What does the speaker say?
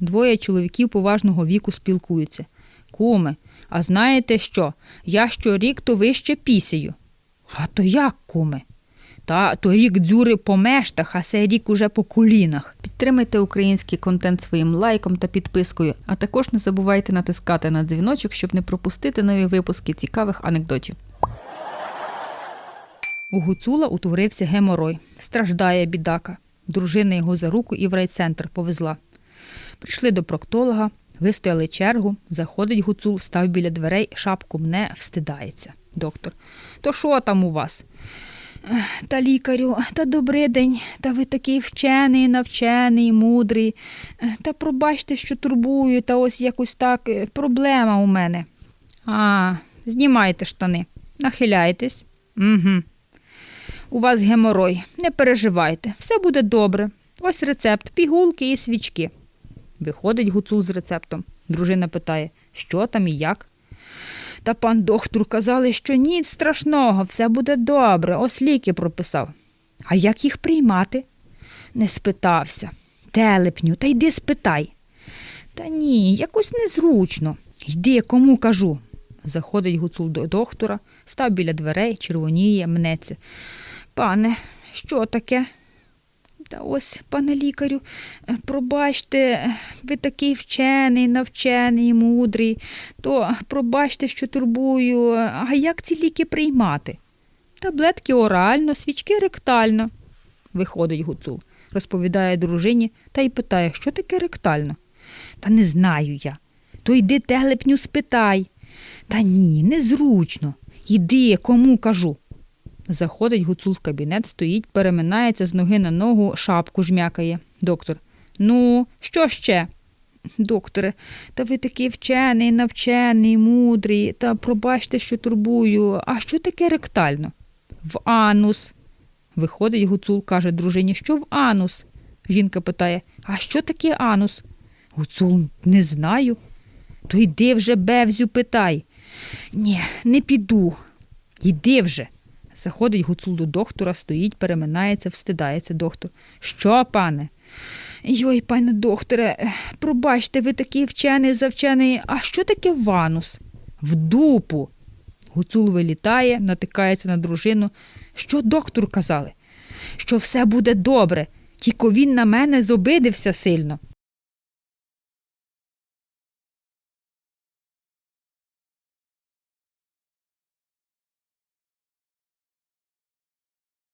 Двоє чоловіків поважного віку спілкуються. Куме, а знаєте що? Я щорік то вище пісію. А то як, куме? Та торік дзюри по мештах, а сей рік уже по колінах. Підтримайте український контент своїм лайком та підпискою, а також не забувайте натискати на дзвіночок, щоб не пропустити нові випуски цікавих анекдотів. У Гуцула утворився геморой. Страждає бідака. Дружина його за руку і в райцентр повезла. Прийшли до проктолога, вистояли чергу, заходить гуцул, став біля дверей, шапку мне, встидається. Доктор. То що там у вас? Та лікарю, та добрий день, та ви такий вчений, навчений, мудрий. Та пробачте, що турбую, та ось якось так е, проблема у мене. А, знімайте штани, нахиляйтесь. Угу. У вас геморой, не переживайте, все буде добре. Ось рецепт, пігулки і свічки. Виходить гуцул з рецептом. Дружина питає, що там і як. Та пан доктор казали, що ніц страшного, все буде добре, ось ліки прописав. А як їх приймати? Не спитався. Телепню, та йди спитай. Та ні, якось незручно. Йди, кому кажу. Заходить гуцул до доктора, став біля дверей, червоніє, мнеться. Пане, що таке? Та ось, пане лікарю, е, пробачте, е, ви такий вчений, навчений, мудрий, то пробачте, що турбую, а як ці ліки приймати? Таблетки орально, свічки ректально. Виходить гуцул, розповідає дружині та й питає, що таке ректально. Та не знаю я. То йди телепню спитай. Та ні, незручно. Іди, кому кажу. Заходить гуцул в кабінет, стоїть, переминається з ноги на ногу, шапку жмякає. Доктор. Ну, що ще? Докторе, та ви такий вчений, навчений, мудрий, та пробачте, що турбую. А що таке ректально? В анус. Виходить гуцул, каже дружині, що в анус. Жінка питає, а що таке анус? Гуцул не знаю. То йди вже бевзю питай. Ні, не піду. Йди вже. Заходить гуцул до доктора, стоїть, переминається, встидається доктор. Що, пане? Йой, пане докторе, пробачте, ви такий вчений завчений. А що таке ванус? В дупу. Гуцул вилітає, натикається на дружину. Що доктор казали? Що все буде добре, тільки він на мене зобидився сильно.